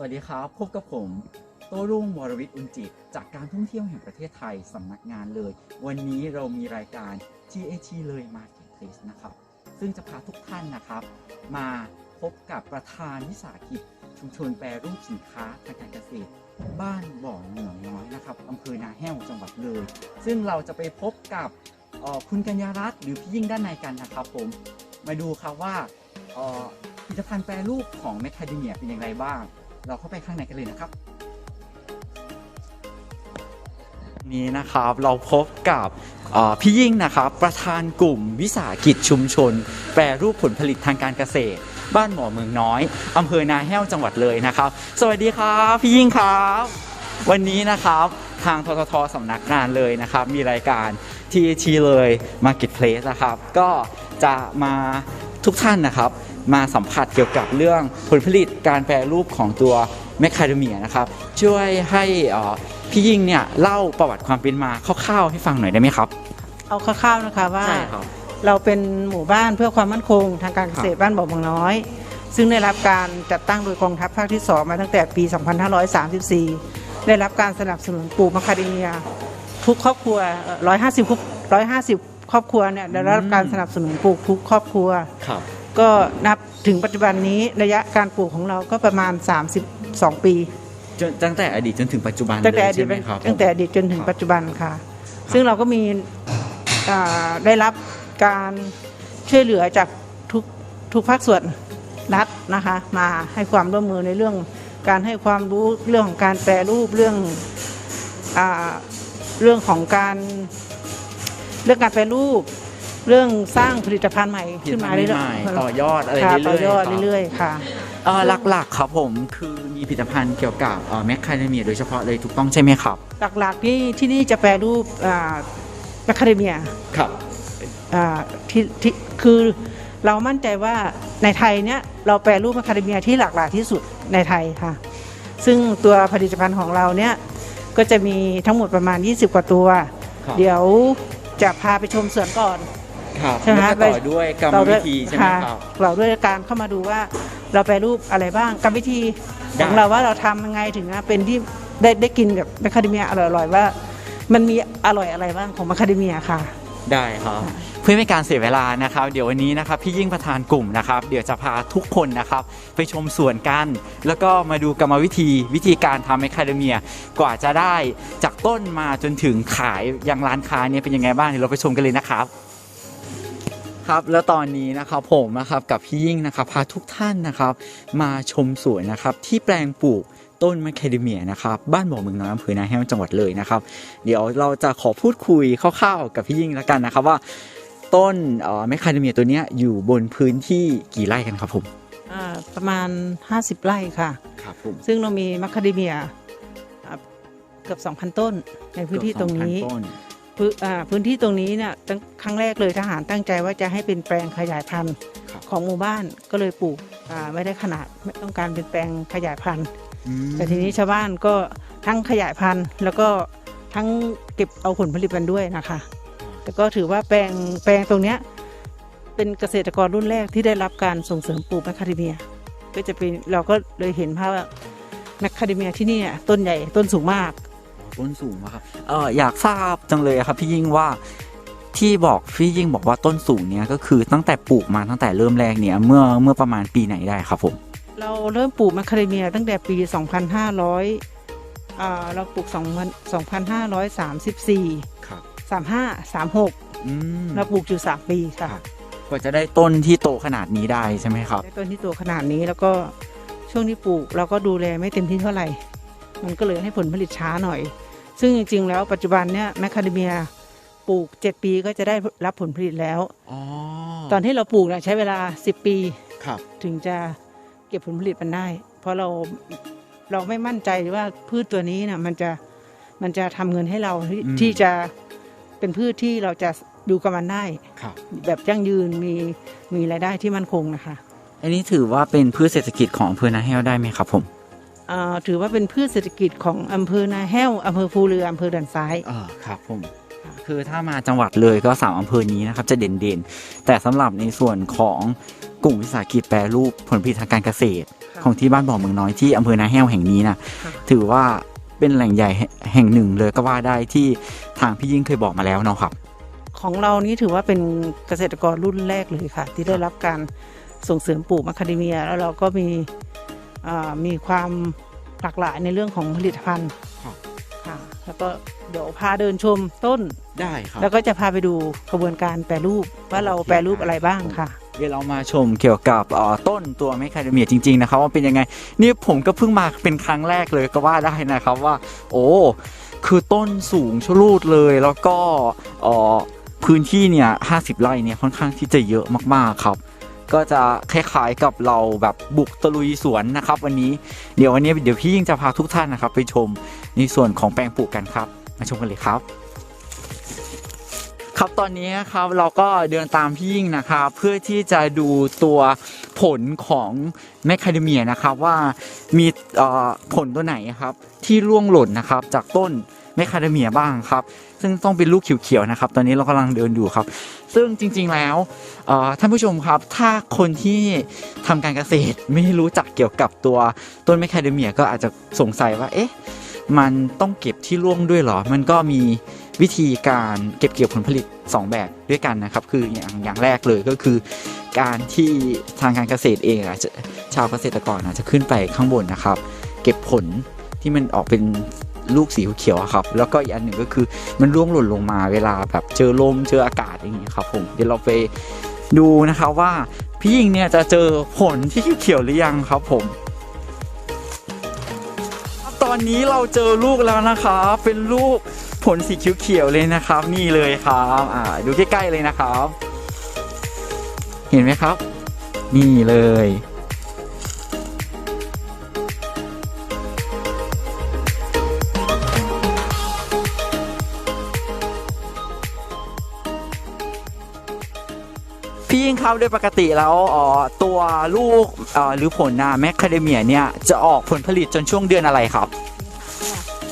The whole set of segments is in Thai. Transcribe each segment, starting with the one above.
สวัสดีครับ พบกับผมโต้รุ่งวรวิทย์อุนจิต จากการท่องเที่ยวแห่งประเทศไทยสำนักงานเลย วันนี้เรามีรายการ TAT เลย Marketplace นะครับ ซึ่งจะพาทุกท่านนะครับ มาพบกับประธานวิสาหกิจ ชุมชนแปรรูปสินค้าทางการเกษตร บ้านบ่อเหนืองน้อยนะครับอำเภอนาแห้วจังหวัดเลย ซึ่งเราจะไปพบกับออคุณกัญญารัตน์หรือพี่ยิ่งด้านในกันนะครับผมมาดูครับว่าอ่อผลิตภัณฑ์แปรรูปของแมคคาเดเมียเป็นอย่างไรบ้าง เราเข้าไปข้างในกันเลยนะครับ นี้นะครับเราพบกับพี่ยิ่งนะครับประธานกลุ่มวิสาหกิจชุมชน แปรรูปผลผลิตทางการเกษตร บ้านหมอเมืองน้อยอำเภอนาแห้วจังหวัดเลยนะครับ สวัสดีครับพี่ยิ่งครับ วันนี้นะครับทางทททสำนักงานเลยนะครับ มีรายการ TAT เลย Marketplace นะครับ ก็จะมาทุกท่านนะครับ มาสัมผัสเกี่ยวกับเรื่องผลผลิตการแปรรูปของตัวแมคคาเดเมียนะครับ ช่วยให้เอ่อพี่ยิ่งเนี่ยเล่าประวัติความเป็นมาคร่าวๆให้ฟังหน่อยได้ไหมครับ เอาคร่าวๆนะคะว่าใช่ครับเราเป็นหมู่บ้านเพื่อความมั่นคง ทางการเกษตรบ้านบ่อเมืองน้อย ซึ่งได้รับการจัดตั้งโดยกองทัพภาคที่ 2 มาตั้งแต่ปี 2534 ได้รับการสนับสนุนปลูกมะคาเดเมีย ทุกครอบครัวเอ่อ150ครอบ150 ครอบครัวเนี่ยได้รับการสนับสนุนปลูกทุกครอบครัวครับ ก็นับถึงปัจจุบันนี้ระยะการปลูกของเราก็ประมาณ 32 ปีจนตั้งแต่อดีตจนถึงปัจจุบันตั้งแต่เลอยดีใช่ตไหมครับตั้งแต่อดีตจนถึงครับปัจจุบันค่ะ ซึ่งเราก็มีอ่าได้รับการช่วยเหลือจากทุกทุกภาคส่วนรัฐนะคะ มาให้ความร่วมมือในเรื่องการให้ความรู้เรื่องของการแปรรูปเรื่องอาเรื่องของการเรื่องการแปรรูป เรื่องสร้างผลิตภัณฑ์ใหม่ผลิตขึ้นภัมาณฑ์เรื่ใหอม่ยๆต่อยอดอะไรค่ะเรื่อยๆต่อยอดครับเรื่อยๆค่ะเอ่อหลักๆครับผมคือมีผลิตภัณฑ์เกี่ยวกับแมคคาเดเมียโดยเฉพาะเลยถูกต้องใช่ไหมครับ หลักๆที่ที่นี่จะแปรรูปแมคคาเดเมียครับอ่าที่ที่คือเรามั่นใจว่าในไทยเนี่ยเราแปรรูปอะคาเดเมียที่หลากหลายที่สุดในไทยค่ะ ซึ่งตัวผลิตภัณฑ์ของเราเนี่ยก็จะมีทั้งหมดประมาณ 20 กว่าตัวครับเดี๋ยวจะพาไปชมสวนก่อน ครับใช่ไหมแล้วคะก็ต่อด้วยกรรมเราวิด้วยธีใช่ไหมค่ะครับเราด้วยการเข้ามาดูว่าเราแปรรูปอะไรบ้างกรรมวิธีได้ ของเราว่าเราทำยังไงถึงจะเป็นที่ได้ได้กินกับแมคคาเดเมียอร่อยๆว่า มันมีอร่อยอะไรบ้างของแมคคาเดเมียค่ะ ได้ครับ เพื่อไม่ให้การเสียเวลานะครับ เดี๋ยววันนี้นะครับพี่ยิ่งประธานกลุ่มนะครับ เดี๋ยวจะพาทุกคนนะครับ ไปชมสวนกัน แล้วก็มาดูกรรมวิธีวิธีการทำแมคคาเดเมีย กว่าจะได้จากต้นมาจนถึงขายยังร้านค้าเนี่ยเป็นยังไงบ้างเดี๋ยวเราไปชมกันเลยนะครับ ครับแล้วตอนนี้นะครับผมนะครับกับพี่ยิ่งนะครับพาทุกท่านนะครับ มาชมสวนนะครับที่แปลงปลูกต้นแมคคาเดเมียนะครับบ้านบ่อเมืองน้อยอำเภอนาแห้วจังหวัดเลยนะครับ เดี๋ยวเราจะขอพูดคุยคร่าวๆกับพี่ยิ่งแล้วกันนะครับว่า ต้นเอ่อแมคคาเดเมียตัวเนี้ยอยู่บนพื้นที่กี่ไร่กันครับผมอ่าประมาณ 50 ไร่ค่ะครับผมซึ่งเรามีมัคคาเดเมียอ่าเกือบ 2,000 ต้นในพื้นที่ตรงนี้ต้น พื้นอ่าพื้นที่ตรงนี้เนี่ยตั้งครั้งแรกเลยทหารตั้งใจว่าจะให้เป็นแปลงขยายพันธุ์ครับของหมู่บ้านก็เลยปลูกอ่าไม่ได้ขนาดไม่ต้องการเป็นแปลงขยายพันธุ์อืมแต่ทีนี้ชาวบ้านก็ทั้งขยายพันธุ์ แล้วก็ทั้งเก็บเอาผลผลิตมันด้วยนะคะแต่ก็ถือว่าแปลงแปลงตรงเนี้ยเป็นเกษตรกรรุ่นแรกที่ได้รับการส่งเสริมปลูกแมคคาเดเมีย ก็จะเป็นเราก็เลยเห็นภาพว่าแมคคาเดเมียที่นี่เนี่ยต้นใหญ่ต้นสูงมาก ต้นสูงมากครับเอออยากทราบจังเลยครับ พี่ยิ่งว่าที่บอกพี่ยิ่งบอกว่าต้นสูงเนี้ยก็คือตั้งแต่ปลูกมาตั้งแต่เริ่มแรกเนี่ยเมื่อเมื่อประมาณปีไหนได้ครับผมเราเริ่มปลูกแมคคาเดเมียตั้งแต่ปี 2500อ่าเราปลูก2 2534ครับ35 36อืมเราปลูกอยู่3ปีค่ะกว่าจะได้ต้นที่โตขนาดนี้ได้ใช่ไหมครับได้ต้นที่โตขนาดนี้แล้วก็ช่วงที่ปลูกเราก็ดูแลไม่เต็มที่เท่าไหร่ มันก็เลยให้ผลผลิตช้าหน่อย ซึ่งจริงๆแล้วปัจจุบันเนี่ยแมคคาเดเมียปลูก 7 ปีก็จะได้รับผลผลิตแล้วอ๋อตอนที่เราปลูกเนี่ยใช้เวลา 10 ปีครับถึงจะเก็บผลผลิตมันได้ เพราะเราเราไม่มั่นใจว่าพืชตัวนี้นะมันจะมันจะทำเงินให้เราที่ที่จะเป็นพืชที่เราจะดูกับมันได้ครับแบบยั่งยืนมีมีรายได้ที่มั่นคงนะคะ อันนี้ถือว่าเป็นพืชเศรษฐกิจของอำเภอนาแห้วได้ไหมครับผมอ่า ถือว่าเป็นพืชเศรษฐกิจของอำเภอนาแห้วอำเภอภูเรืออำเภอด่านซ้ายอ่าครับผมคือถ้ามาจังหวัดเลยก็สามอำเภอนี้นะครับจะเด่นๆ แต่สำหรับในส่วนของกลุ่มวิสาหกิจแปรรูปผลผลิตทางการเกษตรค่ะของที่บ้านบ่อเมืองน้อยที่อำเภอนาแห้วแห่งนี้นะค่ะถือว่าเป็นแหล่งใหญ่แห่งหนึ่งเลยก็ว่าได้ที่ทางพี่ยิ่งเคยบอกมาแล้วเนาะครับ ของเรานี้ถือว่าเป็นเกษตรกรรุ่นแรกเลยค่ะ ที่ได้รับการส่งเสริมปลูกมะคาเดเมีย แล้วเราก็มีอ่า มีความหลากหลายในเรื่องของผลิตภัณฑ์ครับ ค่ะ แล้วก็เดี๋ยวพาเดินชมต้น ได้ครับ แล้วก็จะพาไปดูกระบวนการแปรรูปว่าเราโอเคแปรรูปอะไรบ้างค่ะ เดี๋ยวเรามาชมเกี่ยวกับเอ่อต้นตัวแมคคาเดเมียจริงๆนะครับว่าเป็นยังไง นี่ผมก็เพิ่งมาเป็นครั้งแรกเลยก็ว่าได้นะครับว่า โอ้คือต้นสูงชะลูดเลยแล้วก็เอ่อพื้นที่เนี่ย50ไร่เนี่ยค่อนข้างที่จะเยอะมากๆครับ ก็จะคล้ายๆกับเราแบบบุกตะลุยสวนนะครับ วันนี้เดี๋ยววันนี้เดี๋ยวพี่ยิ่งจะพาทุกท่านนะครับ ไปชมในส่วนของแปลงปลูกกันครับ มาชมกันเลยครับ ครับตอนนี้นะครับเราก็เดินตามพี่ยิ่งนะครับ เพื่อที่จะดูตัวผลของแมคคาเดเมียนะครับว่ามีผลตัวไหนครับที่ร่วงหล่นนะครับจากต้น แมคคาเดเมียบ้างครับ ซึ่งต้องเป็นลูกเขียวๆนะครับ ตอนนี้เรากำลังเดินดูครับ ซึ่งจริงๆแล้วเอ่อท่านผู้ชมครับ ถ้าคนที่ทำการเกษตรไม่รู้จักเกี่ยวกับตัวต้นแมคคาเดเมียก็อาจจะสงสัยว่าเอ๊ะมันต้องเก็บที่ร่วงด้วยเหรอ มันก็มีวิธีการเก็บเกี่ยวผลผลิต 2 แบบด้วยกันนะครับ คืออย่างอย่างแรกเลยก็คือ การที่ทางการเกษตรเองอาจจะชาวเกษตรกรอาจจะขึ้นไปข้างบนนะครับ เก็บผลที่มันออกเป็น ลูกสีเขียวครับ แล้วก็อีกอันหนึ่งก็คือมันร่วงหล่นลงมาเวลาแบบเจอลมเจออากาศอย่างเงี้ยครับผมเดี๋ยวเราไปดูนะครับว่าพี่ยิงเนี่ยจะเจอผลที่เขียวหรือยังครับผม ตอนนี้เราเจอลูกแล้วนะครับเป็นลูกผลสีเขียวๆเลยนะครับ นี่เลยครับอ่าดูใกล้ๆเลยนะครับ เห็นไหมครับ นี่เลย พี่ยิงครับโดยปกติแล้วอ๋อตัวลูกเอ่อหรือผลนาแมคคาเดเมียเนี่ยจะออกผลผลิตจนช่วงเดือนอะไรครับ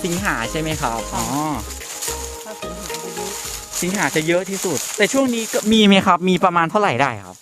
สิงหาใช่ไหมครับอ๋อถ้าถึงหาไปดูสิงหาจะเยอะที่สุด แต่ช่วงนี้ก็มีไหมครับ มีประมาณเท่าไหร่ได้ครับ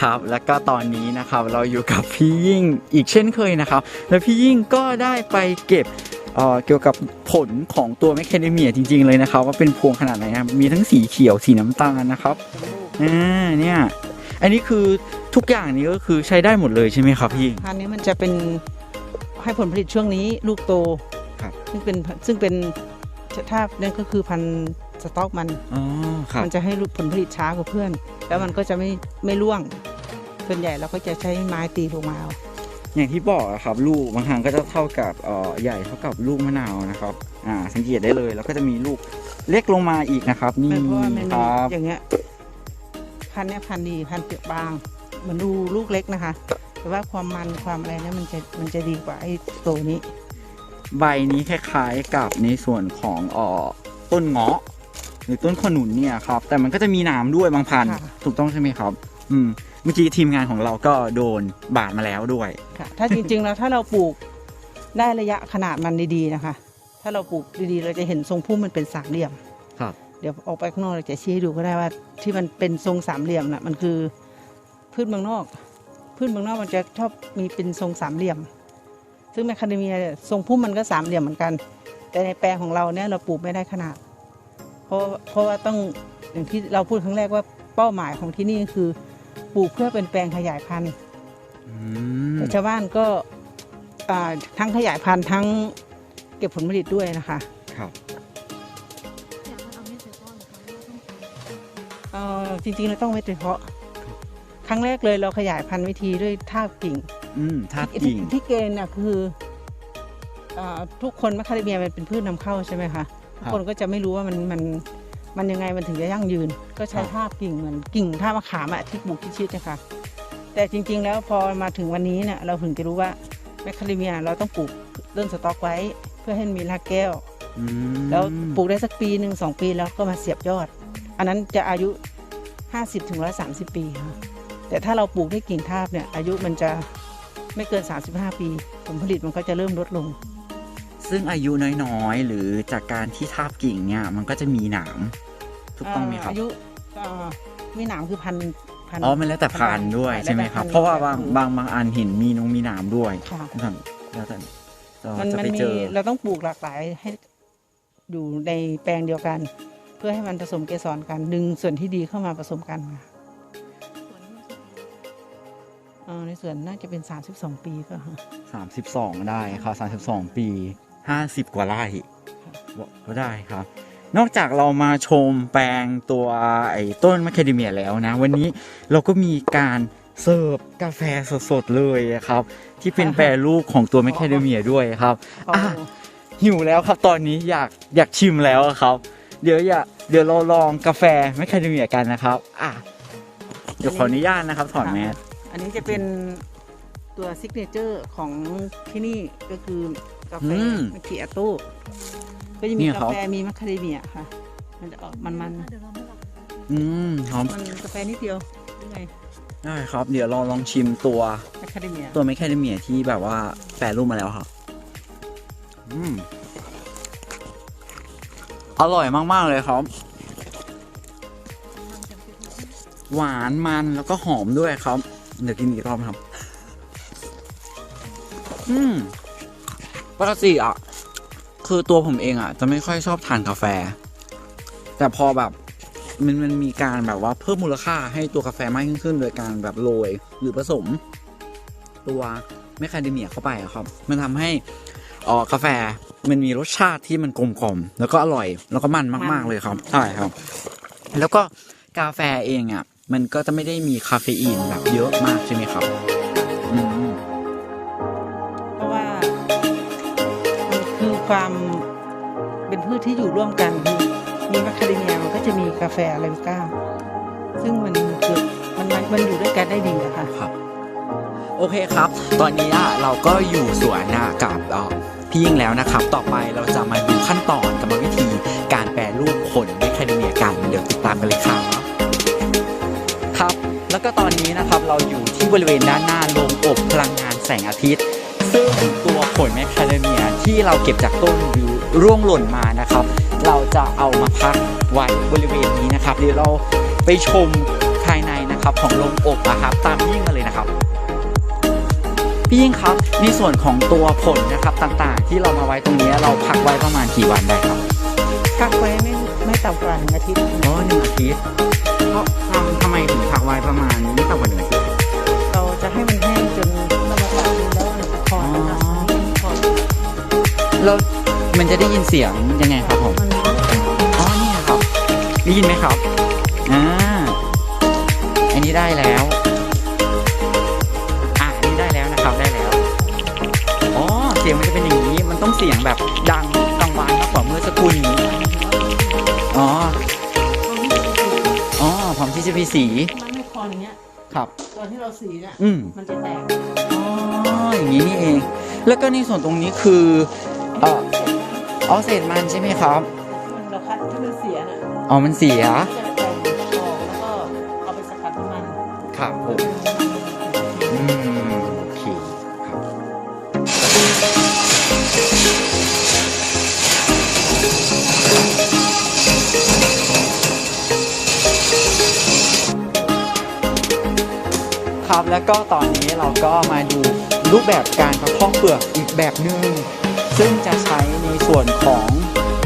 ครับ แล้วก็ตอนนี้นะครับเราอยู่กับพี่ยิ่งอีกเช่นเคยนะครับ แล้วพี่ยิ่งก็ได้ไปเก็บเอ่อเกี่ยวกับผลของตัวแมคแคเดเมียจริง ๆ เลยนะครับ ว่าเป็นพวงขนาดไหนนะครับมีทั้งสีเขียวสีน้ำตาลนะครับอ่าเนี่ยอันนี้คือทุกอย่างนี้ก็คือใช้ได้หมดเลยใช่ไหมครับพี่ยิ่งพันธุ์นี้มันจะเป็นให้ผลผลิตช่วงนี้ลูกโตครับซึ่งเป็นซึ่งเป็นถ้านั่นก็คือพันธุ์ สต๊อกมันอ๋อครับมันจะให้ผลผลิตช้ากว่าเพื่อน แล้วมันก็จะไม่ไม่ร่วงส่วนใหญ่เราก็จะใช้ไม้ตีลงมาเอาอย่างที่บอกอะครับลูกบางครั้งก็จะเท่ากับเอ่อใหญ่เท่ากับลูกมะนาวนะครับอ่าสังเกตได้เลย แล้วก็จะมีลูกเล็กลงมาอีกนะครับ นี่เพราะว่ามันครับอย่างเงี้ยพันธุ์เนี้ยพันธุ์ดีพันธุ์เปลือกบางเหมือนดูลูกเล็กนะคะ แต่ว่าความมันความอะไรเนี่ยมันจะมันจะดีกว่าไอ้โตนี้ ใบนี้คล้ายๆกับในส่วนของเอ่อต้นเงาะ หรือต้นขนุนเนี่ยครับ แต่มันก็จะมีหนามด้วยบางพันธุ์ค่ะ ถูกต้องใช่ไหมครับ อืมเมื่อกี้ทีมงานของเราก็โดนบาดมาแล้วด้วย ค่ะถ้าจริงๆแล้วถ้าเราปลูกได้ระยะขนาดมันดีๆนะคะ ถ้าเราปลูกดีๆ เราจะเห็นทรงพุ่มมันเป็นสามเหลี่ยมครับ เดี๋ยวออกไปข้างนอกเราจะชี้ให้ดูก็ได้ว่าที่มันเป็นทรงสามเหลี่ยมน่ะมันคือพืชเมืองนอก พืชเมืองนอกมันจะชอบมีเป็นทรงสามเหลี่ยม ซึ่งแมคคาเดเมียเนี่ยทรงพุ่มมันก็สามเหลี่ยมเหมือนกัน แต่ในแปลงของเราเนี่ยเราปลูกไม่ได้ขนาด เพราะเพราะว่าต้องอย่างที่เราพูดครั้งแรกว่าเป้าหมายของที่นี่คือปลูกเพื่อเป็นแปลงขยายพันธุ์อืมแต่ชาวบ้านก็อ่าทั้งขยายพันธุ์ทั้งเก็บผลผลิตด้วยนะคะครับเอ่อจริงๆเราต้องไม่เฉพาะ ครั้งแรกเลยเราขยายพันธุ์วิธีด้วยทาบกิ่ง อืมทับที่กิ่งที่เกณฑ์น่ะคืออาทุกคนมะคาเดเมียมันเป็นพืชนำเข้าใช่ไหมคะ ทุกคนก็จะไม่รู้ว่ามันมันมันยังไงมันถึงจะยั่งยืน ก็ใช้ทาบกิ่งเหมือนกิ่งท่ามะขามอะที่ปลูกที่ชิดนะคะแต่จริง ๆ แล้วพอมาถึงวันนี้เนี่ยเราถึงจะรู้ว่าแมคคาเดเมียเราต้องปลูกเริ่มสต็อกไว้ เพื่อให้มันมีรากแก้ว อืมแล้วปลูกได้สักปีหนึ่งสองปีแล้วก็มาเสียบยอด อันนั้นจะอายุ 50ถึง130 ปีค่ะแต่ถ้าเราปลูกด้วยกิ่งทาบเนี่ยอายุมันจะไม่เกิน 35 ปี ผลผลิตมันก็จะเริ่มลดลง ซึ่งอายุน้อยๆ หรือจากการที่ทาบกิ่งเนี่ย มันก็จะมีหนามถูกต้องไหมครับอายุเอ่อมีหนามคือพันพันอ๋อมันแล้วแต่พันธุ์ด้วยแล้วแต่ใช่ไหมครับพันธุ์เพราะว่าบางบางบางอันเห็นมีนงมีหนามด้วยค่ะครับแล้วแต่เรามันจะมันไปมีเจอเราต้องปลูกหลากหลายให้อยู่ในแปลงเดียวกัน เพื่อให้มันผสมเกสรกันดึงส่วนที่ดีเข้ามาผสมกันค่ะเอ่อในส่วนน่าจะเป็น 32 ปีก็ค่ะ32 ได้ครับ32 ปี 50 กว่าไร่ก็ได้ครับ นอกจากเรามาชมแปลงตัวไอ้ต้นมะคาเดเมียแล้วนะ วันนี้เราก็มีการเสิร์ฟกาแฟสดๆเลยครับ ที่เป็นแปรรูปของตัวมะคาเดเมียด้วยครับอะหิวแล้วครับตอนนี้อยากอยากชิมแล้วอะครับ เดี๋ยวอยากเดี๋ยวเราลองกาแฟแมคคาเดเมียกันนะครับอะเดี๋ยวขออนุญาตนะครับถอดแมสอันนี้จะเป็นตัวซิกเนเจอร์ของที่นี่ก็คือกาแฟอืมมะเขียโต้ก็จะเนี่มียกาครับแฟมีมัคคาเดเมียค่ะ มันจะออกมันมันอืมหอมๆมันกาแฟนิดเดียวยังไงได้ครับ เดี๋ยวเราลองชิมตัวมัคคาเดเมียตัวแมคคาเดเมียที่แบบว่าแปรรูปมาแล้วครับอืมอร่อยมาก ๆ เลยครับ หวานมันแล้วก็หอมด้วยครับ เดี๋ยวกินอีกรอบนะครับ อืม ปกติอะ คือตัวผมเองอะ จะไม่ค่อยชอบทานกาแฟ แต่พอแบบมันมันมีการแบบว่าเพิ่มมูลค่าให้ตัวกาแฟมากยิ่งขึ้น โดยการแบบโรยหรือผสม ตัวแมคคาเดเมียเข้าไปอะครับ มันทำให้เออกาแฟมันมีรสชาติที่มันกลมกล่อมแล้วก็อร่อย แล้วก็มันมาก ๆเลยครับใช่ครับ แล้วก็กาแฟเองอะมันก็จะไม่ได้มีคาเฟอีนแบบเยอะมากใช่ไหมครับ ความเป็นพืชที่อยู่ร่วมกันมีมัคคาเดเมียมันก็จะมีกาแฟอาราบิก้าซึ่งมันเกิดมันมันมันอยู่ด้วยกันได้ดีอะค่ะครับ โอเคครับ ตอนนี้อะเราก็อยู่สวนอะกับพี่ยิ่งแล้วนะครับ ต่อไปเราจะมาดูขั้นตอนกรรมวิธีการแปรรูปผลแมคคาเดเมียกันเดี๋ยวติดตามกันเลยครับครับ แล้วก็ตอนนี้นะครับเราอยู่ที่บริเวณด้านหน้าโรงอบพลังงานแสงอาทิตย์ ซึ่ง ผลแมคคาเดเมียที่เราเก็บจากต้นหรือร่วงหล่นมานะครับ เราจะเอามาพักไว้บริเวณนี้นะครับเดี๋ยวเราไปชมภายในนะครับของโรงอบนะครับ ตามพี่ยิ่งมาเลยนะครับพี่ยิ่งครับในส่วนของตัวผลนะครับต่างๆ ที่เรามาไว้ตรงนี้เราพักไว้ประมาณกี่วันได้ครับพักไว้ไม่ไม่ต่ำกว่าหนึ่งอาทิตย์อ๋อหนึ่งอาทิตย์เพราะทำทำไมถึงพักไว้ประมาณไม่ต่ำกว่าหนึ่งอาทิตย์ แล้วมันจะได้ยินเสียงยังไงครับผมมันอ๋อเนี่ยครับได้ยินไหมครับอ่าอันนี้ได้แล้วอ่าอันนี้ได้แล้วนะครับได้แล้วอ๋อเสียงมันจะเป็นอย่างนี้ มันต้องเสียงแบบดังกังวานมากกว่าเมื่อสักครู่นี้อ๋ออ๋อพร้อมที่จะมีสีมันไม่พออย่างเงี้ยครับตอนที่เราสีเนี่ยอืมมันจะแตกอ๋ออย่างนี้นี่เอง แล้วก็ในส่วนตรงนี้คือเอ่อ อ๋อเศษมันใช่ไหมครับเราคัดถ้ามันเสียน่ะอ๋อมันเสียก็จะแตกออกแล้วก็เอาไปสกัดน้ำมันครับผม อืมโอเคครับ ครับแล้วก็ตอนนี้เราก็มาดูรูปแบบการกระเพาะเปลือกอีกแบบหนึ่ง ซึ่งจะใช้ในส่วนของ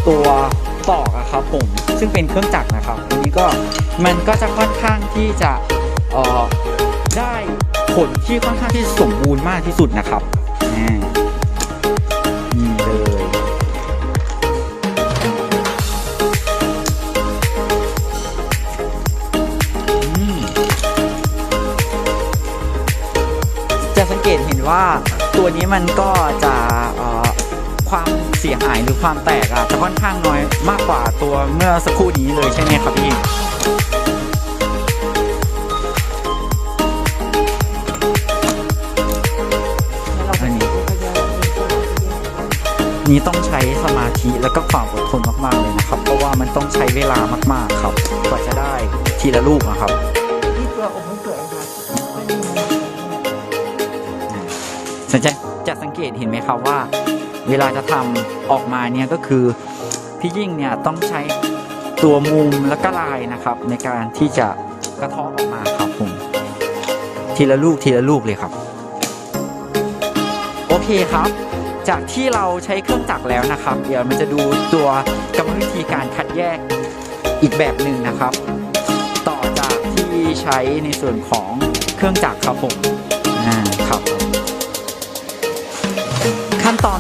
ตัวตอกอะครับผมซึ่งเป็นเครื่องจักรนะครับอันนี้ก็มันก็จะค่อนข้างที่จะเออได้ผลที่ค่อนข้างที่สมบูรณ์มากที่สุดนะครับนี่เลยจะสังเกตเห็นว่าตัวนี้มันก็จะ ความเสียหายหรือความแตกอะจะค่อนข้างน้อยมากกว่าตัวเมื่อสักครู่นี้เลยใช่ไหมครับพี่นี้ต้องใช้สมาธิแล้วก็ความอดทนมาก ๆ เลยนะครับ เพราะว่ามันต้องใช้เวลามาก ๆ ครับ กว่าจะได้ทีละลูกนะครับที่ตัวอบม่สวยค่ะไม่ได้มีสังเกตจะสังเกตเห็นไหมครับว่า เวลาจะทำออกมาเนี่ยก็คือพี่ยิ่งเนี่ยต้องใช้ตัวมุมและก็ลายนะครับ ในการที่จะกระเทาะออกมาครับผมทีละลูกทีละลูกเลยครับ โอเคครับ จากที่เราใช้เครื่องจักรแล้วนะครับ เดี๋ยวมันจะดูตัวกรรมวิธีการคัดแยกอีกแบบหนึ่งนะครับ ต่อจากที่ใช้ในส่วนของเครื่องจักรครับผม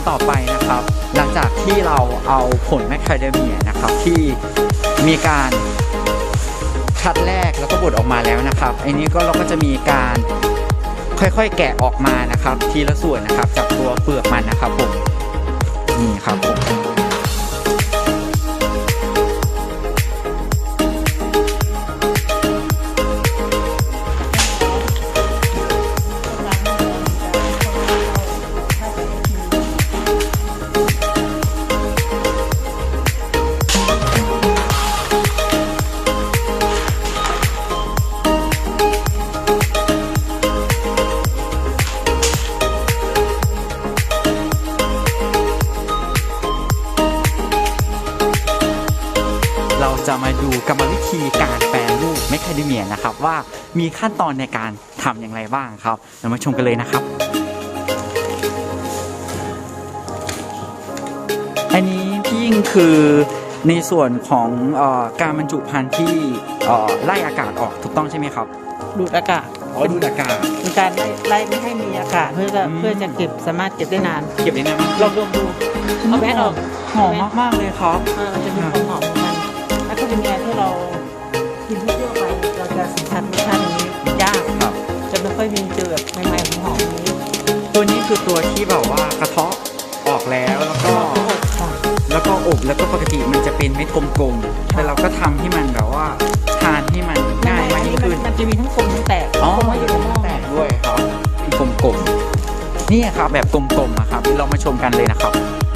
อนต่อไปนะครับ หลังจากที่เราเอาผลแมคคาเดเมียนะครับที่มีการคัดแรกแล้วก็บดออกมาแล้วนะครับไอ้นี้ก็เราก็จะมีการค่อยๆ แกะออกมานะครับ ทีละส่วนนะครับจากตัวเปลือกมันนะครับผมนี่ครับผม มีขั้นตอนในการทำอย่างไรบ้างครับเรามาชมกันเลยนะครับ อันนี้พี่ยิ่งคือในส่วนของเออการบรรจุภัณฑ์ที่เอ่อไล่อากาศออกถูกต้องใช่ไหมครับดูดอากาศอ๋อดูดอากาศเป็นการไล่ไล่ไม่ให้มีอากาศเพื่อจะอืม เพื่อจะเก็บสามารถเก็บได้นานเก็บได้นานมากลองดมดูเอาแมสออกหอมมากๆเลยครับ เออมันจะมีความหอมของมันแล้วก็เป็นแอร์ที่เรากินทั่วๆไปเราจะสัมผัสรสชาติ ไม่ค่อยมีเจอแบบใหม่ๆหอมๆอย่างนี้ตัวนี้คือตัวที่แบบว่ากระเทาะออกแล้วแล้วก็ค่ะแล้วก็อบแล้วก็ปกติมันจะเป็นเม็ดกลมๆแต่เราก็ทำให้มันแบบว่าทานให้มันง่ายมากยิ่งขึ้นมันจะมีทั้งกลมทั้งแตกอ๋อกลมไว้อยู่ข้างนอกแตกด้วยครับเป็นกลมๆนี่ครับแบบกลมๆนะครับเดี๋ยวเรามาชมกันเลยนะครับครับ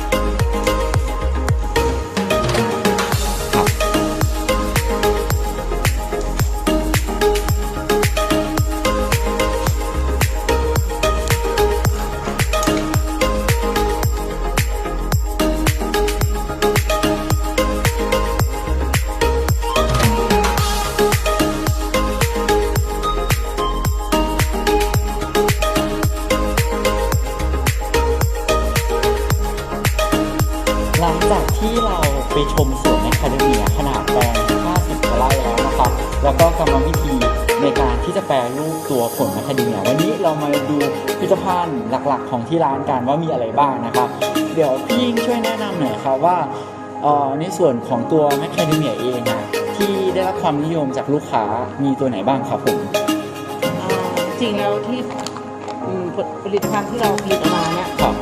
ในส่วนของตัวแมคคาเดเมียเองนะที่ได้รับความนิยมจากลูกค้ามีตัวไหนบ้างครับผมอ่าจริงแล้วที่อืมผลผลิตภัณฑ์ที่เราผลิตออกมาเนี่ยครับ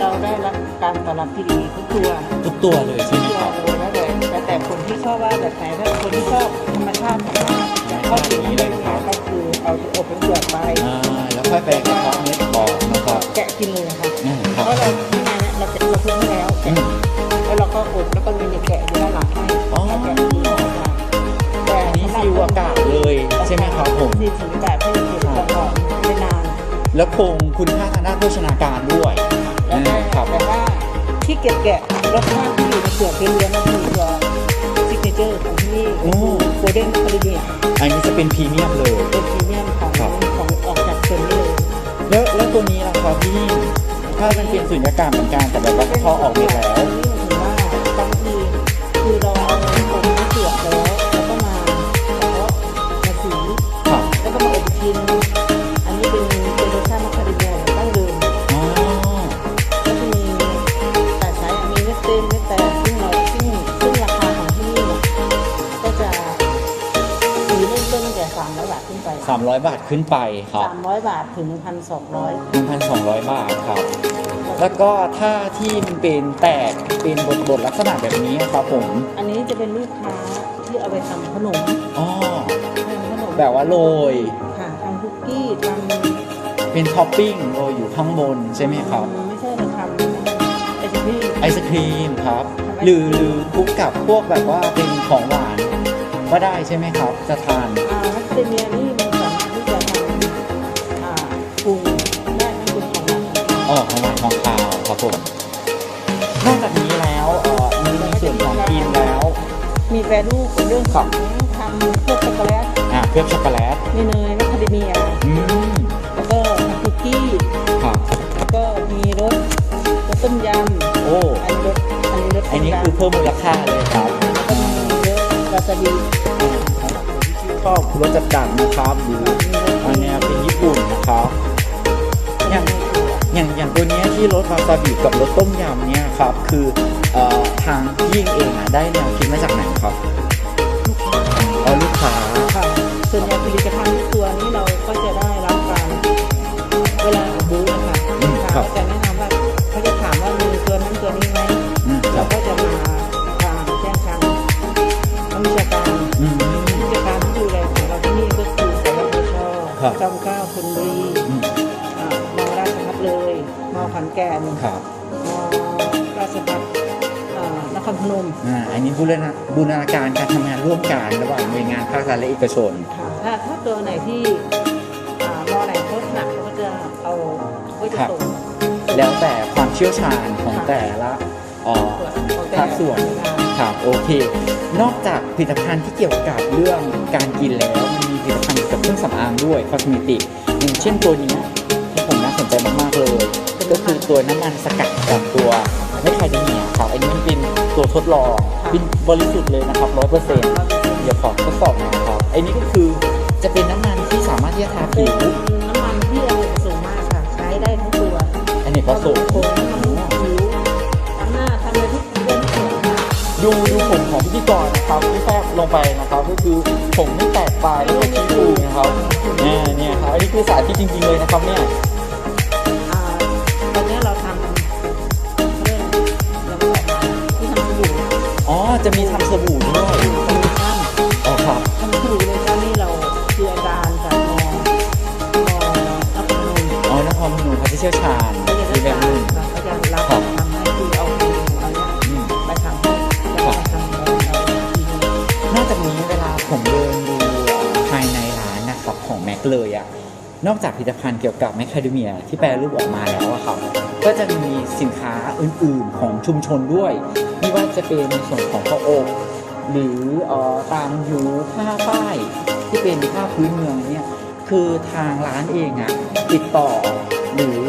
เราได้รับการตอบรับที่ดีทุกตัวทุกตัวเลยใช่ไหมทุกคตัวรับเลยแล้วแต่แล้วแต่คนที่ชอบว่าแบบไหนถ้าคนที่ชอบธรรมชาติมากๆชอบสิ่งนี้เลยนะครับ ก็คือเอาอบเป็นเปลือกไปอ่าแล้วค่อยไปกระเทาะเม็ดออกนะครับแกะกินเลยค่ะอืมคเพรับราะเราที่งานเนี่ยเราจะเราทุบให้แล้วอืแกะม แล้วเราก็อบแล้วก็มีแกะอยู่ด้านหลังให้อ๋อแล้วแกะกินเลยแต่อันนี้ฟิวอากาศเลยใช่ไหมครับผมซีสีอากาศเพื่อจะเก็บความหอมได้นานแล้วคงคุณค่าทางด้านโภชนาการด้วยแล้วก็ครับแต่ว่าที่เก็บแกะรสชาติที่อยู่ในเปลือกเป็นเลี้ยงนั่นคือตัวซิกเนเจอร์ของที่นี่โกลเด้นคาริเบียอันนี้จะเป็นพรีเมียมเลย เป็นพรีเมียมของครับของออกจากเซนนี่เลยแล้วแล้วตัวนี้ล่ะครับพี่ถ้ามันเป็นสุญญากาศเหมือนกันแต่แบบว่าพอออกเม็ดแล้ว 300 บาทขึ้นไปครับสามร้อยบาทถึงหนึ่งพันสองร้อย1,200 บาทครับ แล้วก็ถ้าที่มันเป็นแตกเป็นบทบทลักษณะแบบนี้ครับผม อันนี้จะเป็นลูกค้าที่เอาไปทำขนมอ๋อทำขนมแบบว่าโรยค่ะทำคุกกี้ทำเป็นท็อปปิ้งโรยอยู่ข้างบนใช่ไหมครับ ไม่ใช่เราทำไอศครีมไอศครีมครับ หรือหรือคลุกกับพวกแบบว่าเป็นของหวานก็ได้ใช่ไหมครับ จะทานอ่ามัสเตเมีานของคาวอ๋อของหวานของคาวครับผมนอกจากนี้แล้วเอ่อมีในส่วนของกินแล้ว มีแปรรูปเป็นเรื่องของทำพวกช็อกโกแลตอ่าเคลือบช็อกโกแลตมีเนยแมคคาเดเมีย อืมแล้วก็ทำคุกกี้ ครับแล้วก็มีรสรสต้มยโอ้ำอันนี้รสอันนี้รสอันนี้คือเพิ่มมูลค่าเลยครับแล้วก็มีรสวาซาบิชอบรสจัดจัดนะครับหรืออันเนี้ยเป็นญี่ปุ่นนะครับอย่าง อย่างอย่างตัวเนี้ยที่รสวาซาบิกับรสต้มยำเนี่ยครับ คือเอ่อทางยิ่งเองอะได้แนวคิดมาจากไหนครับอ๋อลูกค้าค่ะส่วนใหญ่ผลิตภัณฑ์ทุกตัวนี้เราก็จะได้รับการเวลาบูธนะคะอืมครับเขาจะแนะนำว่าเขาจะถามว่ามีตัวนั้นตัวนี้ไหมอืมคเรารับก็จะมาทางแจ้งทางนักวิชาการอืมวิชาการที่ดูแลของเราที่นี่ก็คือสวทชครับจอมเกล้าธนบุรี มอขอนแก่นครับมอราชพัฒอ่านครพนมอ่าอันนี้บูรณาบูรณาการการทำงานร่วมกันระหว่างหน่วยงานภาครัฐและเอกชนค่ะถ้าถ้าตัวไหนที่อ่ามอไหนเขาหนักเขาก็จะเอาเขาก็จะครับส่งแล้วแต่ความเชี่ยวชาญของแต่ละเอ่อของแต่ภาคส่วนงานครับโอเค นอกจากผลิตภัณฑ์ที่เกี่ยวกับเรื่องการกินแล้ว มันมีผลิตภัณฑ์เกี่ยวกับเครื่องสำอางด้วยคอสเมติกอย่างเช่นตัวนี้ที่ผมน่าสนใจมาก ๆ เลย ก็คือตัวน้ำมันสกัดจากตัวไม่ไคเดเมียครับอันนี้มันเป็นตัวทดลองเป็นบริสุทธิ์เลยนะครับร้อยเปอร์เซ็นต์เดี๋ยวขอทดสอบหน่อยนะครับอันนี้ก็คือจะเป็นน้ำมันที่สามารถที่จะทาเป็ผินวน้ำมันที่อเนกประสงค์มากค่ะ ใช้ได้ทั้งตัวอันนี้ประสงค์ผมน้ำมันผิวทำหน้าทำอะไรทุกเรื่องทุกอย่างค่ะดูดูผมของพิธีกรนะครับที่แทบลงไปนะครับ ก็คือผมไม่แตกปลายแล้วก็ชี้ฟูนะครับเนี่ยเนี่ยครับอันนี้คือสาธิตจริง ๆเลยนะครับเนี่ย จะมีทำสบู่ด้วยคอมมิชชั่นอ๋อครับทำสบู่เลยจ้านี่เราคืออาจารย์จากมมนครพนมอ๋อนครพนมเขาจะเชี่ยวชาญก็จะในได้แบบนึงก็จะรับทำให้คือเอาคือเอาเนี้ยอืมไปทำให้แล้วก็ทำให้เราทีนึงนอกจากนี้เวลาผมเดินดูภายในร้านนะครับของแม็กเลยอะนอกจากผลิตภัณฑ์เกี่ยวกับแมคคาเดเมียที่แปลรูปออกมาแล้วอะครับก็จะมีสินค้าอื่นๆของชุมชนด้วย ไม่ว่าจะเป็นในส่วนของข้าวอบหรือเอ่อตามยูผ้าป้ายที่เป็นผ้าพื้นเมืองเนี่ยคือทางร้านเองอะติดต่อ หรือ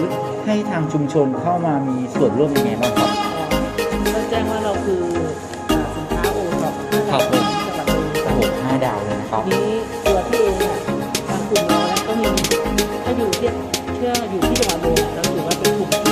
ให้ทางชุมชนเข้ามามีส่วนร่วมยังไงบ้างครับก็แจ้งว่าเราคืออ่าสินค้าโอท็อปครับผมจังหวัดเลยโอ้โหห้าดาวเลยนะครับทีนี้ตัวที่เองเนี่ยทางกลุ่มเราเนี่ยก็มีถ้าอยู่ที่เชื่ออยู่ที่จังหวัดเลยเนี่ยเราถือว่าเป็นกลุ่ม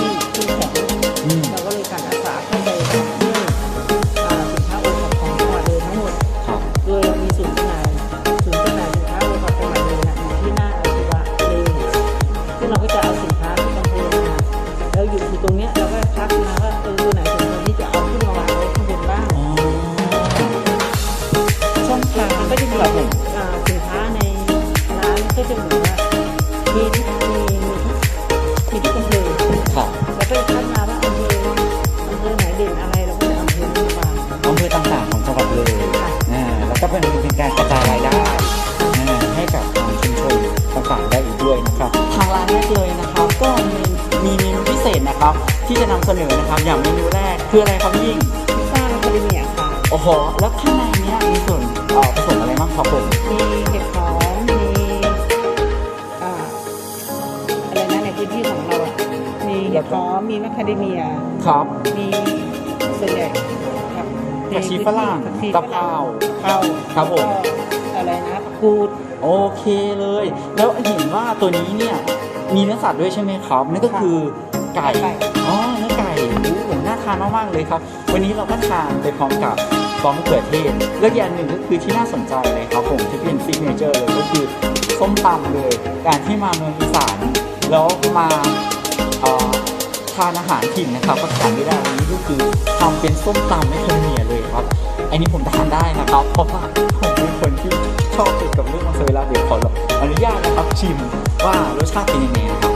ที่จะนำเสนอนะครับ อย่างเมนูแรกคืออะไรครับพี่ยิ่งพิซซ่าแมคคาเดเมียค่ะ โอ้โหแล้วข้างในเนี้ยมีส่วนเอ่อผสมอะไรบ้างครับผมมีเห็ดหอมมีอ่าอะไรนะในพื้นที่ของเราอะมีเห็ดหอมมีแมคคาเดเมีย ครับ มีส่วนใหญ่ครับผักชีฝรั่งผักชีกะเพรากะเพราครับผม แล้วก็อะไรนะผักกูด โอเคเลย แล้วเห็นว่าตัวนี้เนี่ยมีเนื้อสัตว์ด้วยใช่ไหมครับนั่นก็คือ ไก่ไก่อ๋อเนื้อไก่โอ้โหน่าทานมากๆเลยครับ วันนี้เราก็ทานไปพร้อมกับซอสมะเขือเทศแล้วอีกอย่างหนึ่งก็คือที่น่าสนใจเลยครับผมที่เป็นซิกเนเจอร์เลยก็คือส้มตำเลย การที่มาเมืองอีสานแล้วมาเอ่อทานอาหารถิ่นนะครับก็ขาดไม่ได้วันนี้ก็คือทำเป็นส้มตำไม่เคยเมียเลยครับ อันนี้ผมทานได้นะครับ เพราะว่าผมเป็นคนที่ชอบเกี่ยวกับเรื่องมังสวิรัติเดี๋ยวขออนุญาตนะครับชิมว่ารสชาติเป็นยังไงนะครับ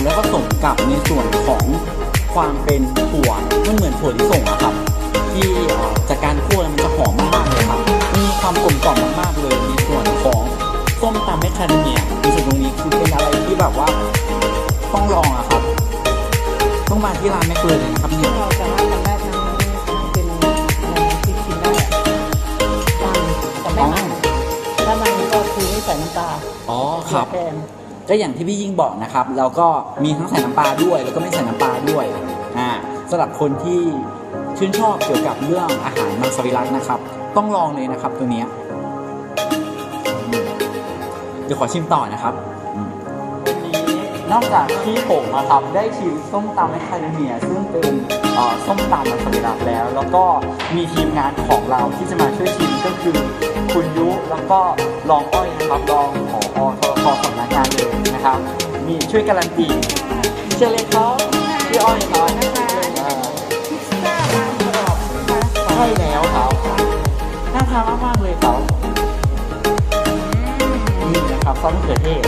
ของความเป็นถั่วมันเหมือนถั่วลิสงอะครับ ที่เอ่อจากการคั่วแล้วมันจะหอมมากๆเลยครับมีความกลมกล่อมมากๆเลยในส่วนของส้มตำแมคคาเดเมียในส่วนตรงนี้คือเป็นอะไรที่แบบว่าต้องลองอะครับ ต้องมาที่ร้านแมคเลยเลยนะครับเนี่ยเราสามารถทำได้ทั้งทั้งเป็นอะไรที่กินได้มันแต่ไม่มันถ้ามันก็คือไม่ใส่น้ำตาลอ๋อครับแทน ก็อย่างที่พี่ยิ่งบอกนะครับ เราก็มีทั้งใส่น้ำปลาด้วย แล้วก็ไม่ใส่น้ำปลาด้วยอ่าสำหรับคนที่ชื่นชอบเกี่ยวกับเรื่องอาหารมังสวิรัตนะครับ ต้องลองเลยนะครับตัวนี้เดี๋ยวขอชิมต่อนะครับนี่นอกจากที่ผมนะครับได้ชิมส้มตำแมคคาเดเมียซึ่งเป็นส้มตำมังสวิรัตแล้ว แล้วก็มีทีมงานของเราที่จะมาช่วยชิมก็คือ คุณยุแล้วก็รองอ้อยนะครับรองผอทท สำนักงานเลยนะครับ มีช่วยการันตีเชื่อเลยครับพี่อ้อยครับเอ่อพิซซ่าบางกรอบนะคะใช่แล้วครับน่าทานมากๆเลยครับนี่นะครับซอสมะเขือเทศ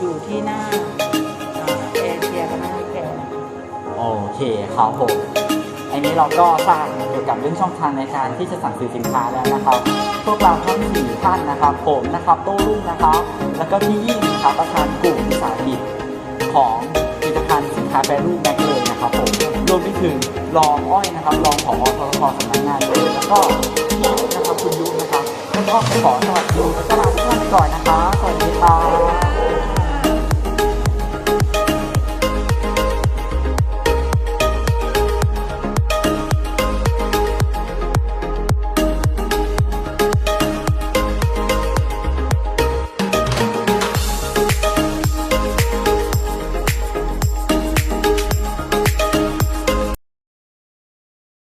อยู่ที่หน้าอ่าแอร์เชียกับหน้าแกโอเคครับผมอันนี้เราก็ทราบเกี่ยวกับเรื่องช่องทางในการที่จะสั่งซื้อสินค้าแล้วนะครับ พวกเราทั้งสี่ท่านนะครับ ผมนะครับโต้รุ่งนะครับ แล้วก็พี่ยิ่งนะครับประธานกลุ่มวิสาหกิจของผลิตภัณฑ์สินค้าแปรรูปแม็กเลยนะครับผมรวมไปถึงรองอ้อยนะครับรองผอททสำนักงานเลยแล้วก็พี่นะครับคุณยุนะครับแล้วก็ขอสวัสดีแล้วก็ลาทุกท่านไปก่อนนะครับสวัสดีครับ